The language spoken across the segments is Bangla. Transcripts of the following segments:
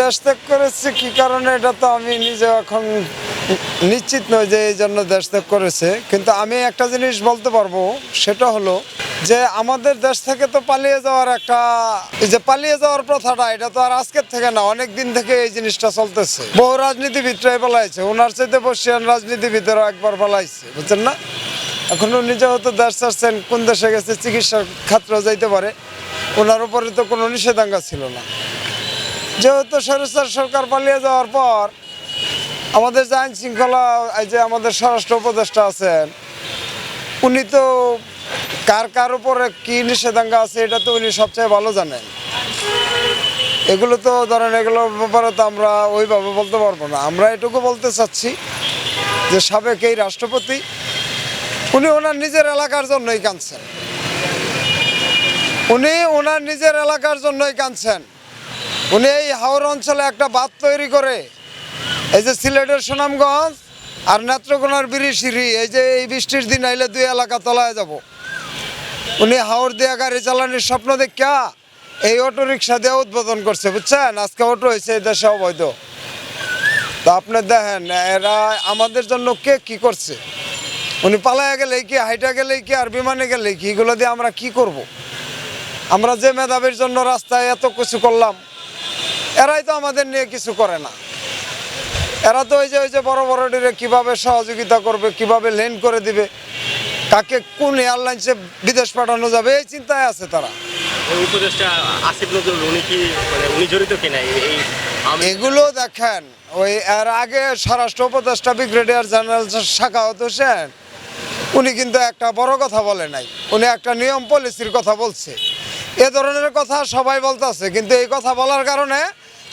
দেশ ত্যাগ করেছে, কি কারণে এটা তো আমি নিজে এখন নিশ্চিত নই যে এই জন্য দেশ ত্যাগ করেছে। কিন্তু আমি একটা জিনিস বলতে পারব, সেটা হলো যে আমাদের দেশ থেকে তো পালিয়ে যাওয়ার একটা যে পালিয়ে যাওয়ার প্রথাটা, এটা তো আর আজকের থেকে না, অনেক দিন থেকে এই জিনিসটা চলতেছে। বহু রাজনীতিবিদরাই পালাইছে ওনার চাইতে বসিয়ান রাজনীতিবিদেরও একবার পালাইছে বুঝছেন না? এখন উনি যেহেতু দেশ ছাড়ছেন, কোন দেশে গেছে, চিকিৎসার ক্ষেত্রে যাইতে পারে। ওনার উপরে তো কোনো নিষেধাজ্ঞা ছিল না। যেহেতু সরকার সরকার পালিয়ে যাওয়ার পর আমাদের যে আইন শৃঙ্খলা এই যে আমাদের স্বরাষ্ট্র উপদেষ্টা আছেন, উনি তো কার কার উপরে কি নিষেধাজ্ঞা আছে, এটা তো উনি সবচেয়ে ভালো জানেন। এগুলো তো ধরেন এগুলোর ব্যাপারে তো আমরা ওইভাবে বলতে পারব না। আমরা এটুকু বলতে চাচ্ছি যে সাবেক এই রাষ্ট্রপতি, উনি ওনার নিজের এলাকার জন্যই কাঁদছেন। উনি ওনার নিজের এলাকার জন্যই কাঁদছেন। উনি এই হাওড় অঞ্চলে একটা বাঁধ তৈরি করে। এই যে সিলেটের সুনামগঞ্জ আর নেত্রকোনার বিরিশিরি, এই যে এই বৃষ্টির দিন আইলে দুই এলাকা তলায় যাব। উনি হাওড় দিয়ে গাড়ি চালানোর স্বপ্ন দেখা এই অটো রিক্সা দিয়ে উদ্বোধন করছে, বুঝছেন? আজকে অটো হয়েছে, এই দেশে অবৈধ। তো আপনি দেখেন, এরা আমাদের জন্য কে কি করছে? উনি পালায় গেলে কি, হাইটা গেলে কি, আর বিমানে গেলে কি? এগুলো দিয়ে আমরা কি করব। আমরা যে মেধাবীর জন্য রাস্তায় এত কিছু করলাম এরাই তো আমাদের নিয়ে কিছু করে না। এরা তো ওই যে ওই যে বড় বড় ডিরে কীভাবে সহযোগিতা করবে কীভাবে লেন করে দিবে কাকে কোন এয়ারলাইন্সে বিদেশ পাঠানো যাবে এই চিন্তায় আছে তারা। উপদেশটা আসিফ নজরুল উনি কি মানে উনি জড়িত কিনা? এই এই এগুলো দেখেন ওই এর আগে স্বরাষ্ট্র উপদেষ্টা ব্রিগেডিয়ার জেনারেল শাখাওয়াত হোসেন উনি কিন্তু একটা বড় কথা বলে নাই। উনি একটা নিয়ম পলিসির কথা বলছে। এ ধরনের কথা সবাই বলতেছে কিন্তু এই কথা বলার কারণে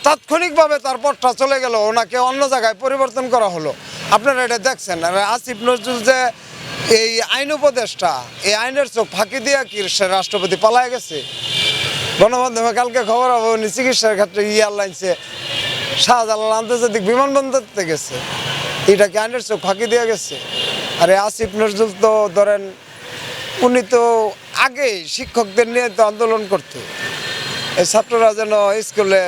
তাৎক্ষণিকভাবে তার পথটা চলে গেল, ওনাকে অন্য জায়গায় পরিবর্তন করা হলো। আপনারা এটা দেখছেন? আর আসিফ নজরুল যে এই আইন উপদেষ্টা, এই আইনের চোখ ফাঁকি দিয়া কি সে রাষ্ট্রপতি পালায় গেছে? গণমাধ্যমে কালকে খবর হবে, উনি চিকিৎসার ক্ষেত্রে এয়ারলাইন্সে শাহজালাল আন্তর্জাতিক বিমানবন্দরতে গেছে। এটা কি আইনের চোখ ফাঁকি দিয়ে গেছে? আরে আসিফ নজরুল তো ধরেন, উনি তো আগে শিক্ষকদের নিয়ে তো আন্দোলন করতো। ছাত্ররা যেন স্কুলে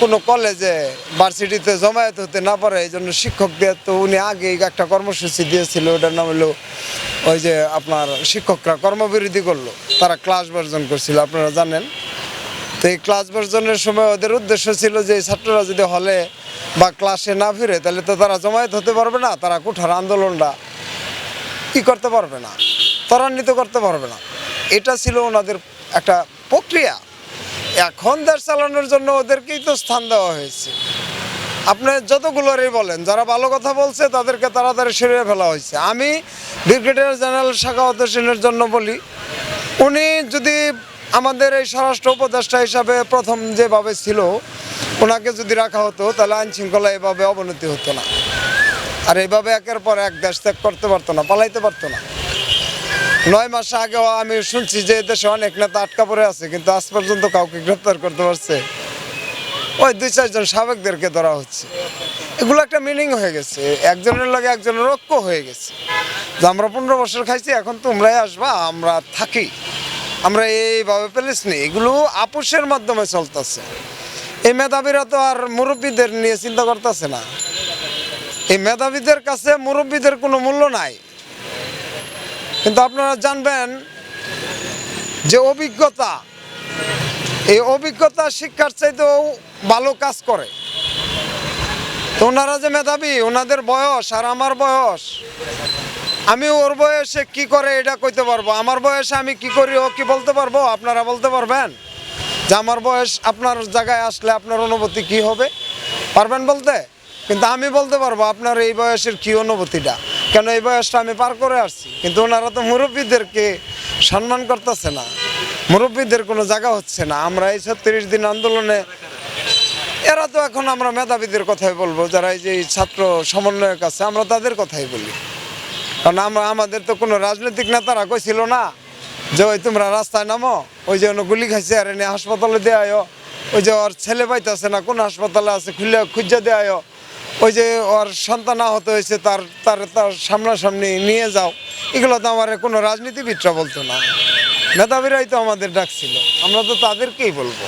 কোনো কলেজে, ভার্সিটিতে জমায়েত হতে না পারে, এই জন্য শিক্ষকদের তো উনি আগে একটা কর্মসূচি দিয়েছিল, ওটার নাম হলো ওই যে আপনার শিক্ষকরা কর্মবিরতি করল, তারা ক্লাস বর্জন করছিল, আপনারা জানেন। তো এই ক্লাস বর্জনের সময় ওদের উদ্দেশ্য ছিল যে ছাত্ররা যদি হলে বা ক্লাসে না ফিরে, তাহলে তো তারা জমায়েত হতে পারবে না, তারা কুঠার আন্দোলনটা কি করতে পারবে না, ত্বরান্বিত করতে পারবে না। এটা ছিল ওনাদের একটা প্রক্রিয়া। এখন দেশ চালানোর জন্য ওদেরকেই তো স্থান দেওয়া হয়েছে। আপনি যতগুলোরই বলেন, যারা ভালো কথা বলছে, তাদেরকে তাড়াতাড়ি সরিয়ে ফেলা হয়েছে। আমি ব্রিগেডিয়ার জেনারেল শাখাওয়াত হোসেনের জন্য বলি, উনি যদি আমাদের এই স্বরাষ্ট্র উপদেষ্টা হিসাবে প্রথম যেভাবে ছিল, ওনাকে যদি রাখা হতো, তাহলে আইন শৃঙ্খলা এভাবে অবনতি হতো না। আর এভাবে একের পর এক দেশ ত্যাগ করতে পারতো না, পালাইতে পারতো না। নয় মাস আগেও আমি শুনছি যে দেশে অনেক নেতা আটকা পড়ে আছে, কিন্তু আজ পর্যন্ত কাউকে গ্রেপ্তার করতে পারছে। ওই দুই চারজন সাবেকদেরকে ধরা হচ্ছে। এগুলো একটা মিনিং হয়ে গেছে। একজনের লাগে একজনের ঐক্য হয়ে গেছে। যে আমরা পনেরো বছর খাইছি, এখন তোমরাই আসবা, আমরা থাকি। আমরা এইভাবে প্যালেস নেই। এগুলো আপোষের মাধ্যমে চলতেছে। এই মেধাবীরা তো আর মুরব্বীদের নিয়ে চিন্তা করতেছে না। এই মেধাবীদের কাছে মুরব্বীদের কোনো মূল্য নাই। কিন্তু আপনারা জানবেন যে অভিজ্ঞতা, এই অভিজ্ঞতা শিক্ষার চাইতেও ভালো কাজ করে। তো ওনারা যে মেধাবী, ওনাদের বয়স আর আমার বয়স, আমি ওর বয়সে কি করে এটা কইতে পারব? আমার বয়সে আমি কি করি, ও কি বলতে পারব? আপনারা বলতে পারবেন যে আমার বয়স আপনার জায়গায় আসলে আপনার অনুভূতি কি হবে? পারবেন বলতে? কিন্তু আমি বলতে পারব আপনার এই বয়সের কি অনুভূতিটা? কেন এই বয়সটা আমি পার করে আসছি? কিন্তু ওনারা তো মুরব্বীদেরকে সম্মান করতেছে না। মুরব্বীদের কোনো জায়গা হচ্ছে না। আমরা এই ছত্রিশ দিন আন্দোলনে, এরা তো এখন আমরা মেধাবীদের কথাই বলব, যারা এই যে ছাত্র সমন্বয়ক আছে, আমরা তাদের কথাই বলি। কারণ আমরা, আমাদের তো কোনো রাজনৈতিক নেতারা কইছিল না যে, ওই তোমরা রাস্তায় নামো, ওই যে গুলি খাইছে আর এনে হাসপাতালে দেয় ওই যে ওর ছেলে পাইতেছে না, কোন হাসপাতালে আছে, খুলে খুঁজে দেয় ওই যে ওর সন্তান আহত হয়েছে, তার তার তার সামনাসামনি নিয়ে যাও। এগুলো তো আমার কোনো রাজনীতিবিদরা বলতো না। মেধাবীরাই তো আমাদের ডাকছিল। আমরা তো তাদেরকেই বলব।